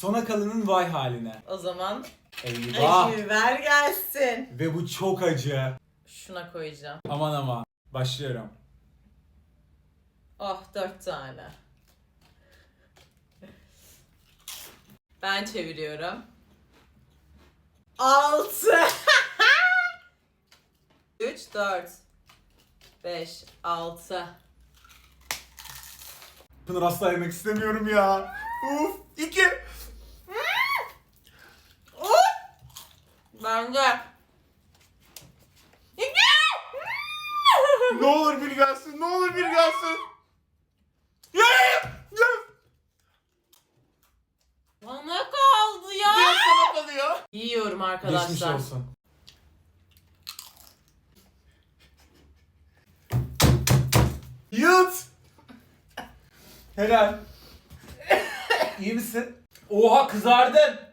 Sona kalanın vay haline. O zaman Eyvah. acı biber gelsin. Ve bu çok acı. Şuna koyacağım. Aman aman. Başlıyorum. Oh dört tane. Ben çeviriyorum. Altı. Üç, dört, beş, altı. Pınar asla yemek istemiyorum ya. Uf. iki. Bence. ne olur bir gelsin. Ne olur bir gelsin. Ya, ya, ya. Bana kaldı ya. Diğer sana kalıyor. Yiyorum Geçmiş arkadaşlar. olsun. Yut. Helal. İyi misin? Oha kızardın.